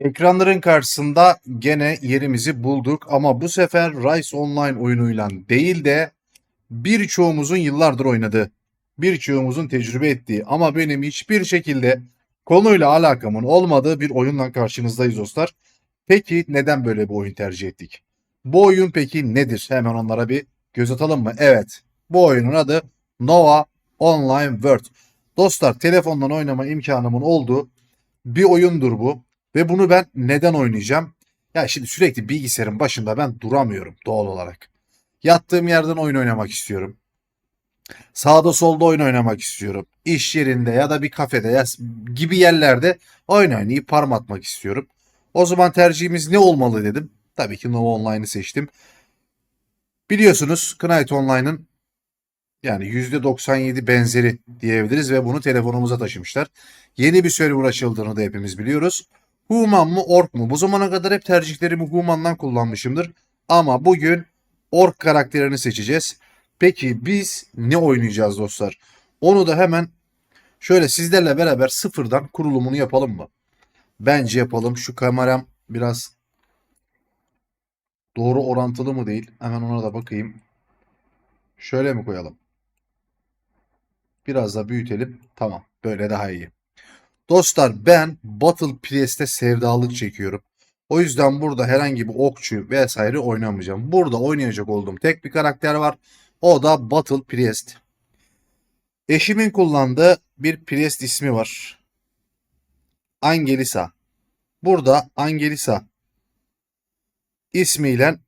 Ekranların karşısında gene yerimizi bulduk ama bu sefer Rise Online oyunuyla değil de birçoğumuzun yıllardır oynadığı, birçoğumuzun tecrübe ettiği ama benim hiçbir şekilde konuyla alakamın olmadığı bir oyunla karşınızdayız dostlar. Peki neden böyle bir oyun tercih ettik? Bu oyun peki nedir? Hemen onlara bir göz atalım mı? Evet. Bu oyunun adı Nova Online World. Dostlar telefondan oynama imkanımın olduğu bir oyundur bu. Ve bunu ben neden oynayacağım? Ya şimdi sürekli bilgisayarın başında ben duramıyorum doğal olarak. Yattığım yerden oyun oynamak istiyorum. Sağda solda oyun oynamak istiyorum. İş yerinde ya da bir kafede ya gibi yerlerde oyun oynayıp parm atmak istiyorum. O zaman tercihimiz ne olmalı dedim. Tabii ki Nova Online'ı seçtim. Biliyorsunuz Knight Online'ın yani %97 benzeri diyebiliriz ve bunu telefonumuza taşımışlar. Yeni bir server açıldığını da hepimiz biliyoruz. Human mı Ork mu? Bu zamana kadar hep tercihlerimi Human'dan kullanmışımdır. Ama bugün Ork karakterini seçeceğiz. Peki biz ne oynayacağız dostlar? Onu da hemen şöyle sizlerle beraber sıfırdan kurulumunu yapalım mı? Bence yapalım. Şu kameram biraz doğru orantılı mı değil? Hemen ona da bakayım. Şöyle mi koyalım? Biraz da büyütelim. Tamam. Böyle daha iyi. Dostlar ben Battle Priest'e sevdalık çekiyorum. O yüzden burada herhangi bir okçu vesaire oynamayacağım. Burada oynayacak olduğum tek bir karakter var. O da Battle Priest. Eşimin kullandığı bir Priest ismi var. Angelisa. Burada Angelisa ismiyle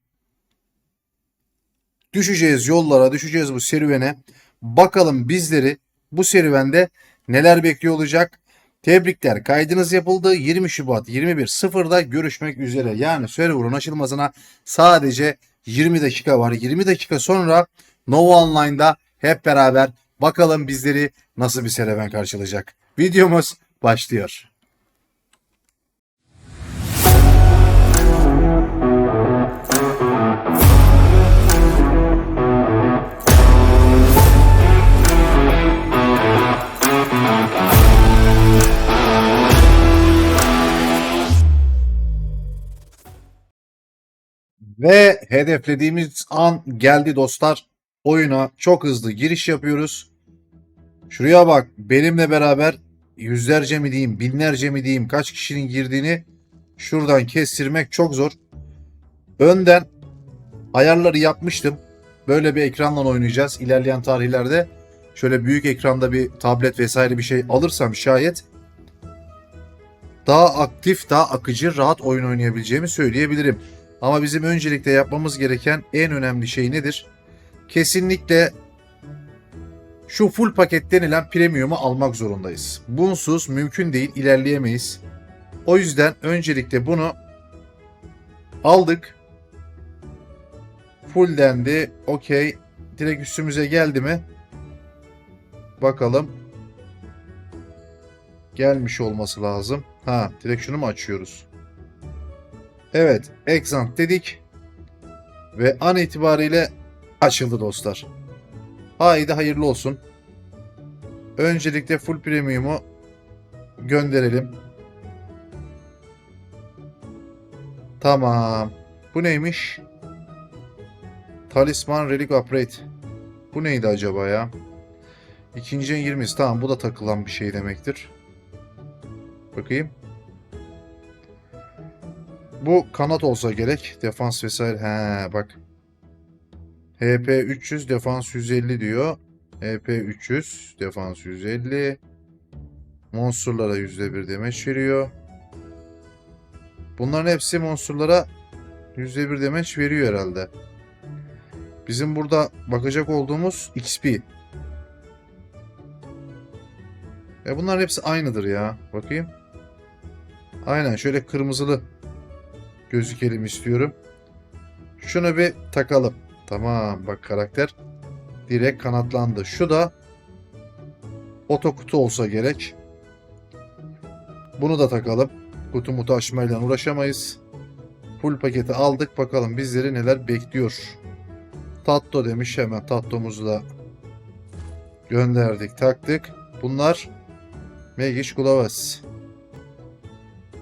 düşeceğiz yollara, düşeceğiz bu serüvene. Bakalım bizleri bu serüvende neler bekliyor olacak? Tebrikler. Kaydınız yapıldı. 20 Şubat 21.00'da görüşmek üzere. Yani server'ın açılmasına sadece 20 dakika var. 20 dakika sonra Nova Online'da hep beraber bakalım bizleri nasıl bir serüven karşılayacak. Videomuz başlıyor. Ve hedeflediğimiz an geldi dostlar. Oyuna çok hızlı giriş yapıyoruz. Şuraya bak benimle beraber yüzlerce mi diyeyim binlerce mi diyeyim kaç kişinin girdiğini şuradan kestirmek çok zor. Önden ayarları yapmıştım. Böyle bir ekranla oynayacağız ilerleyen tarihlerde. Şöyle büyük ekranda bir tablet vesaire bir şey alırsam şayet daha aktif, daha akıcı, rahat oyun oynayabileceğimi söyleyebilirim. Ama bizim öncelikle yapmamız gereken en önemli şey nedir? Kesinlikle şu full paket denilen premium'u almak zorundayız. Bunsuz mümkün değil ilerleyemeyiz. O yüzden öncelikle bunu aldık. Full dendi. Okey. Direkt üstümüze geldi mi? Bakalım. Gelmiş olması lazım. Ha, direkt şunu mu açıyoruz? Evet, Exant dedik. Ve an itibariyle açıldı dostlar. Haydi hayırlı olsun. Öncelikle full premium'u gönderelim. Tamam. Bu neymiş? Talisman Relic Upgrade. Bu neydi acaba ya? İkinci en 20'si. Tamam bu da takılan bir şey demektir. Bakayım. Bu kanat olsa gerek. Defans vesaire. He bak. HP 300 defans 150 diyor. HP 300 defans 150. Monsterlara %1 demeç veriyor. Bunların hepsi monsterlara %1 demeç veriyor herhalde. Bizim burada bakacak olduğumuz XP. E bunların hepsi aynıdır ya. Bakayım. Aynen şöyle kırmızılı gözükelim istiyorum. Şunu bir takalım. Tamam bak karakter direkt kanatlandı. Şu da oto kutu olsa gerek. Bunu da takalım. Kutu mutu açmayla uğraşamayız. Full paketi aldık. Bakalım bizleri neler bekliyor. Tatto demiş hemen tattomuzu da gönderdik taktık. Bunlar Megiş Gulavas.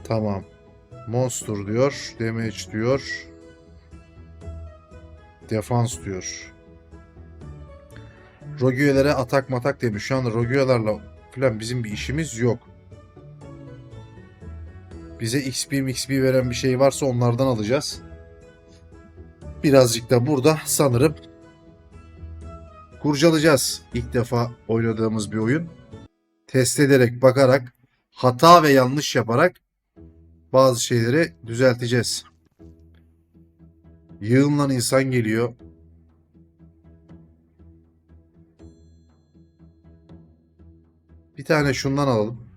Tamam. Monster diyor. Damage diyor. Defans diyor. Rogue'lere atak matak demiş. Şu anda Rogue'larla falan bizim bir işimiz yok. Bize XP XP veren bir şey varsa onlardan alacağız. Birazcık da burada sanırım kurcalayacağız. İlk defa oynadığımız bir oyun. Test ederek, bakarak, hata ve yanlış yaparak bazı şeyleri düzelteceğiz. Yığınlan insan geliyor. Bir tane şundan alalım.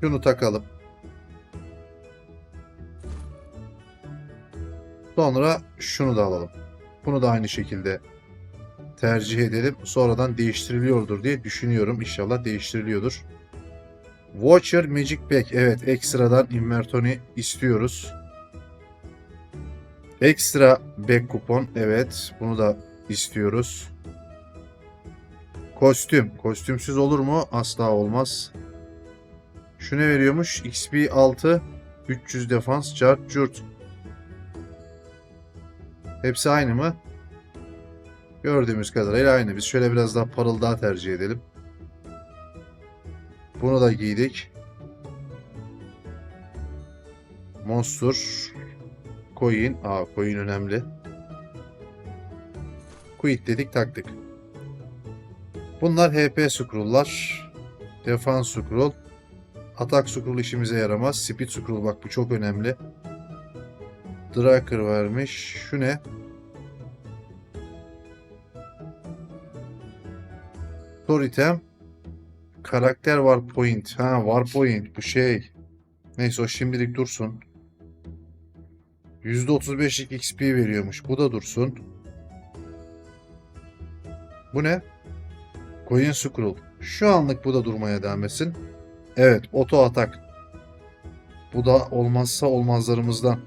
Şunu takalım. Sonra şunu da alalım. Bunu da aynı şekilde tercih edelim. Sonradan değiştiriliyordur diye düşünüyorum. İnşallah değiştiriliyordur. Watcher Magic Pack. Evet ekstradan Invertoni istiyoruz. Ekstra back kupon. Evet bunu da istiyoruz. Kostüm. Kostümsüz olur mu? Asla olmaz. Şu ne veriyormuş? XP 6 300 defans chart curt. Hepsi aynı mı? Gördüğümüz kadarıyla aynı. Biz şöyle biraz daha parıl daha tercih edelim. Bunu da giydik. Monster. Coin. Aa coin önemli. Quit dedik taktık. Bunlar HP scroll'lar. Defans scroll. Atak scroll işimize yaramaz. Speed scroll bak bu çok önemli. Draker vermiş. Şu ne? Store item. Karakter var point. Ha var point. Bu şey. Neyse o şimdilik dursun. %35'lik XP veriyormuş. Bu da dursun. Bu ne? Coin Scroll. Şu anlık bu da durmaya devam etsin. Evet, oto atak. Bu da olmazsa olmazlarımızdan.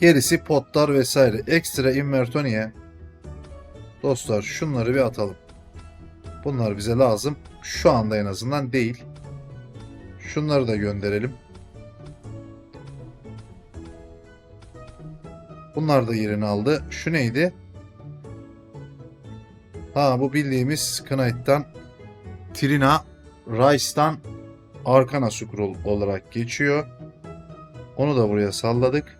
Gerisi potlar vesaire. Ekstra invertoniye. Dostlar şunları bir atalım. Bunlar bize lazım. Şu anda en azından değil. Şunları da gönderelim. Bunlar da yerini aldı. Şu neydi? Ha bu bildiğimiz Knight'tan Trina Rice'dan Arcana Scroll olarak geçiyor. Onu da buraya salladık.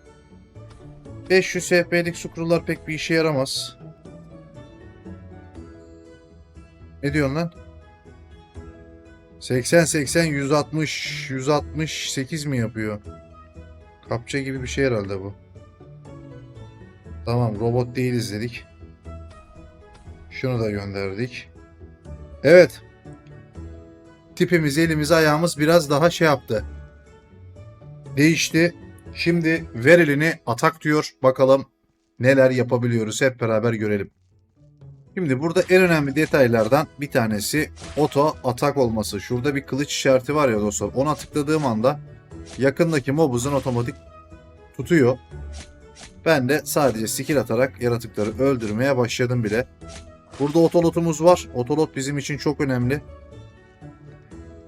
500 HP'lik scroll'lar pek bir işe yaramaz. Ne diyorsun lan? 80 80 160 168 mi yapıyor? Kapça gibi bir şey herhalde bu. Tamam robot değiliz dedik. Şunu da gönderdik. Evet. Tipimiz, elimiz, ayağımız biraz daha şey yaptı. Değişti. Şimdi ver elini atak diyor. Bakalım neler yapabiliyoruz hep beraber görelim. Şimdi burada en önemli detaylardan bir tanesi oto atak olması. Şurada bir kılıç işareti var ya dostlar. Ona tıkladığım anda yakındaki mobuzun otomatik tutuyor. Ben de sadece skill atarak yaratıkları öldürmeye başladım bile. Burada otolotumuz var. Otolot bizim için çok önemli.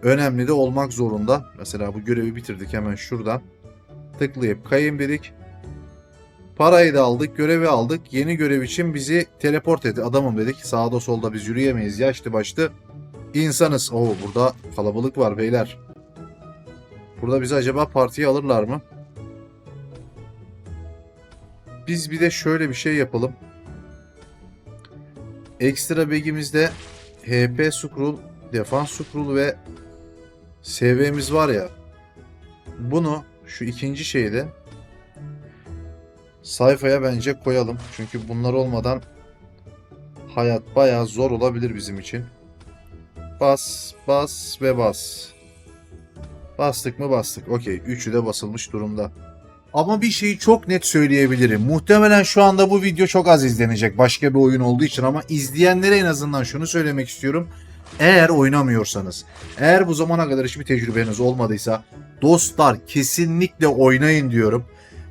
Önemli de olmak zorunda. Mesela bu görevi bitirdik hemen şuradan. Tıklayıp kayın dedik. Parayı da aldık, görevi aldık. Yeni görev için bizi teleport etti. Adamım dedik. Sağda solda biz yürüyemeyiz. Yaşlı başlı insanız. Oo burada kalabalık var beyler. Burada bizi acaba partiye alırlar mı? Biz bir de şöyle bir şey yapalım. Ekstra bag'imizde HP scroll, defans scroll ve SV'miz var ya. Bunu şu ikinci şeyde sayfaya bence koyalım. Çünkü bunlar olmadan hayat bayağı zor olabilir bizim için. Bas, bas ve bas. Bastık mı bastık. Okey. Üçü de basılmış durumda. Ama bir şeyi çok net söyleyebilirim. Muhtemelen şu anda bu video çok az izlenecek başka bir oyun olduğu için ama izleyenlere en azından şunu söylemek istiyorum. Eğer oynamıyorsanız, eğer bu zamana kadar hiçbir tecrübeniz olmadıysa dostlar kesinlikle oynayın diyorum.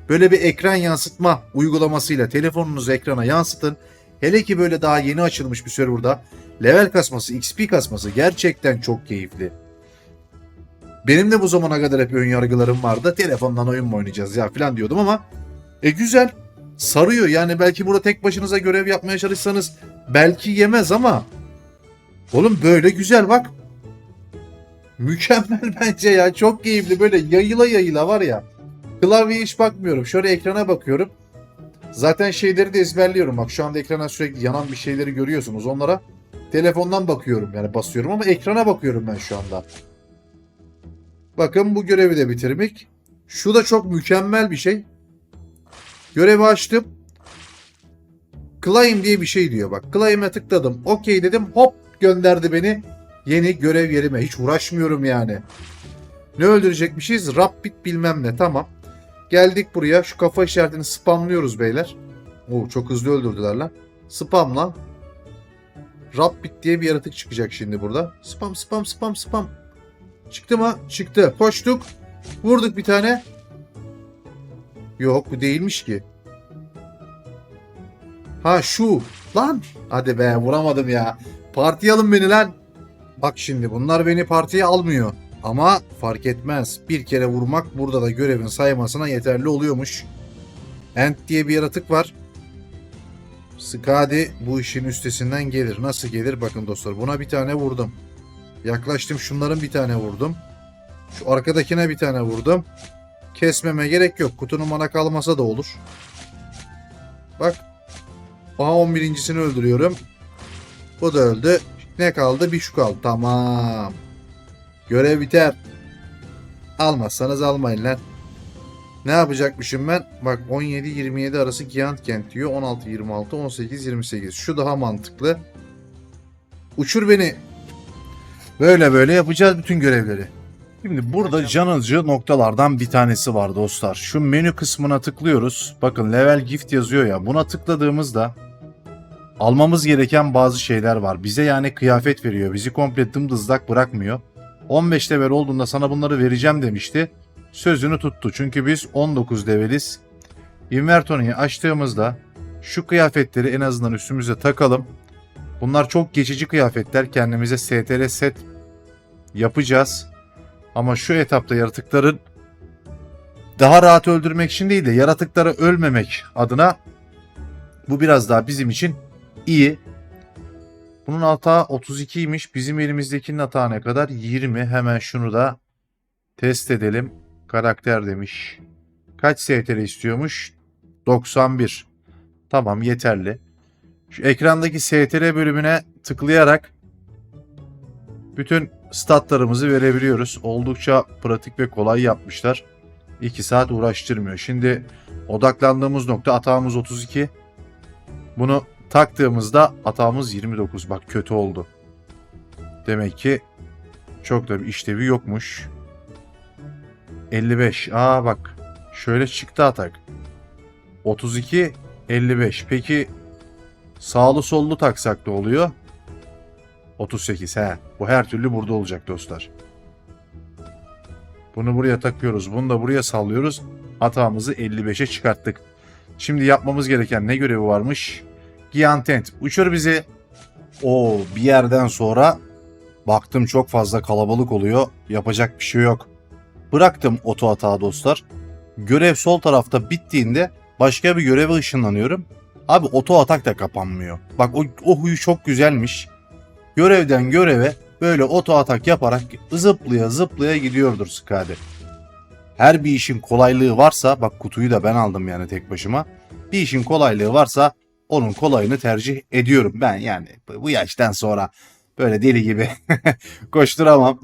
Böyle bir ekran yansıtma uygulamasıyla telefonunuzu ekrana yansıtın. Hele ki böyle daha yeni açılmış bir serverda level kasması, XP kasması gerçekten çok keyifli. Benim de bu zamana kadar hep ön yargılarım vardı. Telefondan oyun mu oynayacağız ya falan diyordum ama e güzel. Sarıyor yani belki burada tek başınıza görev yapmaya çalışsanız belki yemez ama oğlum böyle güzel bak. Mükemmel bence ya. Çok keyifli böyle yayıla yayıla var ya. Klavyeye hiç bakmıyorum. Şöyle ekrana bakıyorum. Zaten şeyleri de ezberliyorum. Bak şu anda ekrana sürekli yanan bir şeyleri görüyorsunuz. Onlara telefondan bakıyorum. Yani basıyorum ama ekrana bakıyorum ben şu anda. Bakın bu görevi de bitirmek. Şu da çok mükemmel bir şey. Görevi açtım. Claim diye bir şey diyor bak. Claim'e tıkladım. Okey dedim. Hop gönderdi beni. Yeni görev yerime. Hiç uğraşmıyorum yani. Ne öldürecekmişiz? Rabbit bilmem ne. Tamam. Geldik buraya. Şu kafa işaretini spamlıyoruz beyler. Oo, çok hızlı öldürdüler lan. Spamla. Rabbit diye bir yaratık çıkacak şimdi burada. Spam spam spam spam. Çıktı mı? Çıktı. Koştuk. Vurduk bir tane. Yok bu değilmiş ki. Ha şu. Lan. Hadi be vuramadım ya. Partiye alın beni lan. Bak şimdi bunlar beni partiye almıyor. Ama fark etmez. Bir kere vurmak burada da görevin saymasına yeterli oluyormuş. Ant diye bir yaratık var. Skadi bu işin üstesinden gelir. Nasıl gelir? Bakın dostlar buna bir tane vurdum. Yaklaştım şunların bir tane vurdum. Şu arkadakine bir tane vurdum. Kesmeme gerek yok. Kutunun bana kalmasa da olur. Bak. Aha 11.sini öldürüyorum. Bu da öldü. Ne kaldı? Bir şu kaldı. Tamam. Görev biter. Almazsanız almayın lan. Ne yapacakmışım ben? Bak 17-27 arası Giant Kent diyor. 16-26, 18-28. Şu daha mantıklı. Uçur beni. Böyle böyle yapacağız bütün görevleri. Şimdi burada can alıcı noktalardan bir tanesi var dostlar. Şu menü kısmına tıklıyoruz. Bakın level gift yazıyor ya. Buna tıkladığımızda almamız gereken bazı şeyler var. Bize yani kıyafet veriyor. Bizi komple dımdızlak bırakmıyor. 15 level olduğunda sana bunları vereceğim demişti. Sözünü tuttu. Çünkü biz 19 leveliz. Invertony'yi açtığımızda şu kıyafetleri en azından üstümüze takalım. Bunlar çok geçici kıyafetler. Kendimize STR set yapacağız. Ama şu etapta yaratıkların daha rahat öldürmek için değil de yaratıklara ölmemek adına bu biraz daha bizim için iyi. Bunun hata 32'ymiş. Bizim elimizdekinin hata ne kadar? 20. Hemen şunu da test edelim. Karakter demiş. Kaç STR istiyormuş? 91. Tamam yeterli. Şu ekrandaki STR bölümüne tıklayarak bütün statlarımızı verebiliyoruz. Oldukça pratik ve kolay yapmışlar. 2 saat uğraştırmıyor. Şimdi odaklandığımız nokta atağımız 32. Bunu taktığımızda atağımız 29. Bak kötü oldu. Demek ki çok da bir işlevi yokmuş. 55. Aa bak. Şöyle çıktı atak. 32 55. Peki sağlı sollu taksak da oluyor. 38 he. Bu her türlü burada olacak dostlar. Bunu buraya takıyoruz. Bunu da buraya sallıyoruz. Atağımızı 55'e çıkarttık. Şimdi yapmamız gereken ne görevi varmış? Giantent. Uçur bizi. O bir yerden sonra baktım çok fazla kalabalık oluyor. Yapacak bir şey yok. Bıraktım oto atağı dostlar. Görev sol tarafta bittiğinde başka bir göreve ışınlanıyorum. Abi oto atak da kapanmıyor. Bak o, o huyu çok güzelmiş. Görevden göreve böyle oto atak yaparak zıplaya zıplaya gidiyordur Skadi. Her bir işin kolaylığı varsa bak kutuyu da ben aldım yani tek başıma. Bir işin kolaylığı varsa onun kolayını tercih ediyorum. Ben yani bu yaştan sonra böyle deli gibi koşturamam.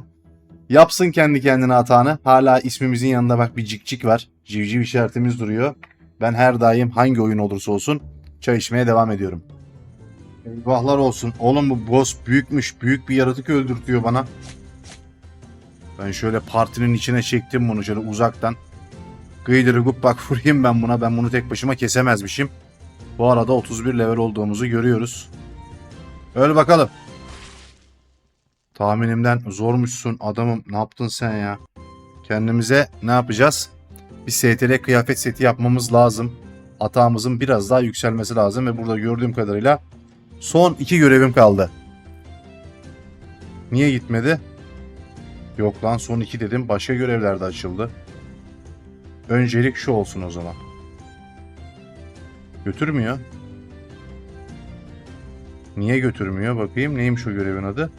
Yapsın kendi kendine hatanı. Hala ismimizin yanında bak bir cikcik var. Civciv işaretimiz duruyor. Ben her daim hangi oyun olursa olsun çay içmeye devam ediyorum. Eyvahlar olsun. Oğlum bu boss büyükmüş. Büyük bir yaratık öldürtüyor bana. Ben şöyle partinin içine çektim bunu şöyle uzaktan. Gıydırıgup bak vurayım ben buna. Ben bunu tek başıma kesemezmişim. Bu arada 31 level olduğumuzu görüyoruz. Öl bakalım. Tahminimden zormuşsun adamım. Ne yaptın sen ya? Kendimize ne yapacağız? Bir STL kıyafet seti yapmamız lazım. Atağımızın biraz daha yükselmesi lazım ve burada gördüğüm kadarıyla son iki görevim kaldı. Niye gitmedi? Yok lan son iki dedim. Başka görevler de açıldı. Öncelik şu olsun o zaman. Götürmüyor. Niye götürmüyor? Bakayım neymiş o görevin adı?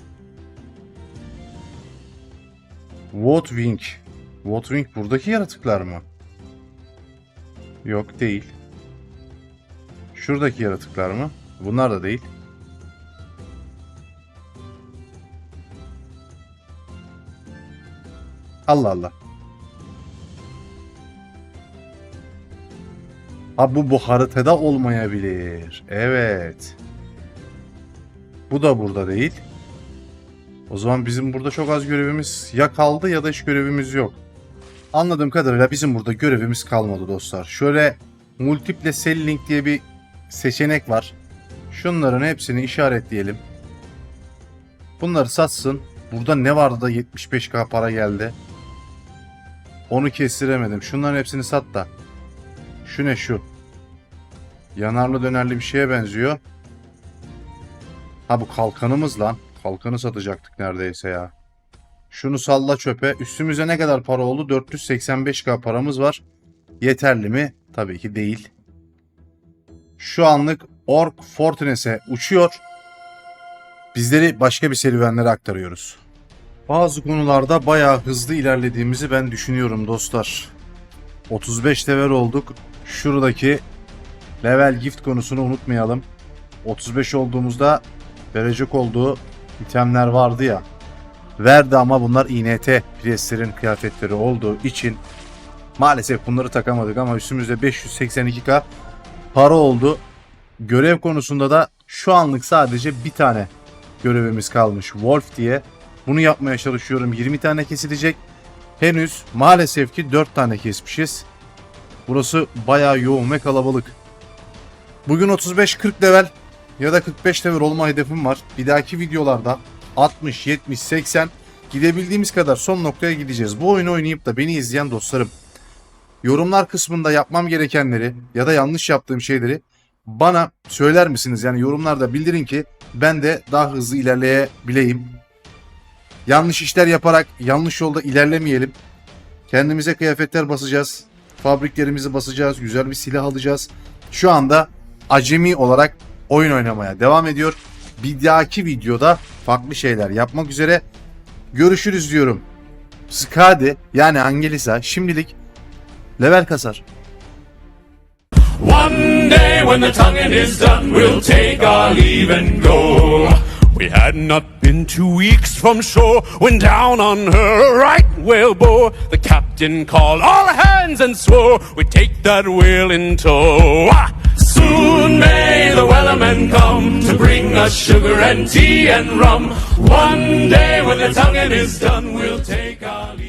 Wotwing. Wotwing buradaki yaratıklar mı? Yok değil. Şuradaki yaratıklar mı? Bunlar da değil. Allah Allah. Ha bu bu haritada olmayabilir. Evet. Bu da burada değil. O zaman bizim burada çok az görevimiz ya kaldı ya da hiç görevimiz yok. Anladığım kadarıyla bizim burada görevimiz kalmadı dostlar. Şöyle multiple selling diye bir seçenek var. Şunların hepsini işaretleyelim. Bunları satsın. Burada ne vardı da 75k para geldi. Onu kestiremedim. Şunların hepsini sat da. Şu ne şu? Yanarlı dönerli bir şeye benziyor. Ha bu kalkanımız lan. Kalkanı satacaktık neredeyse ya. Şunu salla çöpe. Üstümüze ne kadar para oldu? 485k paramız var. Yeterli mi? Tabii ki değil. Şu anlık Ork Fortunes'e uçuyor. Bizleri başka bir serüvenlere aktarıyoruz. Bazı konularda bayağı hızlı ilerlediğimizi ben düşünüyorum dostlar. 35 level olduk. Şuradaki level gift konusunu unutmayalım. 35 olduğumuzda verecek olduğu itemler vardı ya. Verdi ama bunlar INT preslerin kıyafetleri olduğu için maalesef bunları takamadık ama üstümüzde 582k para oldu. Görev konusunda da şu anlık sadece bir tane görevimiz kalmış. Wolf diye. Bunu yapmaya çalışıyorum. 20 tane kesilecek. Henüz maalesef ki 4 tane kesmişiz. Burası bayağı yoğun ve kalabalık. Bugün 35-40 level ya da 45 level olma hedefim var. Bir dahaki videolarda 60, 70, 80 gidebildiğimiz kadar son noktaya gideceğiz. Bu oyunu oynayıp da beni izleyen dostlarım yorumlar kısmında yapmam gerekenleri ya da yanlış yaptığım şeyleri bana söyler misiniz? Yani yorumlarda bildirin ki ben de daha hızlı ilerleyebileyim. Yanlış işler yaparak yanlış yolda ilerlemeyelim. Kendimize kıyafetler basacağız. Fabriklerimizi basacağız. Güzel bir silah alacağız. Şu anda acemi olarak oyun oynamaya devam ediyor. Bir dahaki videoda farklı şeyler yapmak üzere. Görüşürüz diyorum. Skadi yani Angelisa şimdilik level kasar. One day when the tonguing is done, we'll take our leave and go. We had not been two weeks from shore when down on her right whale bore. The captain called all hands and swore we'd take that whale in tow. Ah! Soon may the wellermen come to bring us sugar and tea and rum. One day when the tonguing is done, we'll take our.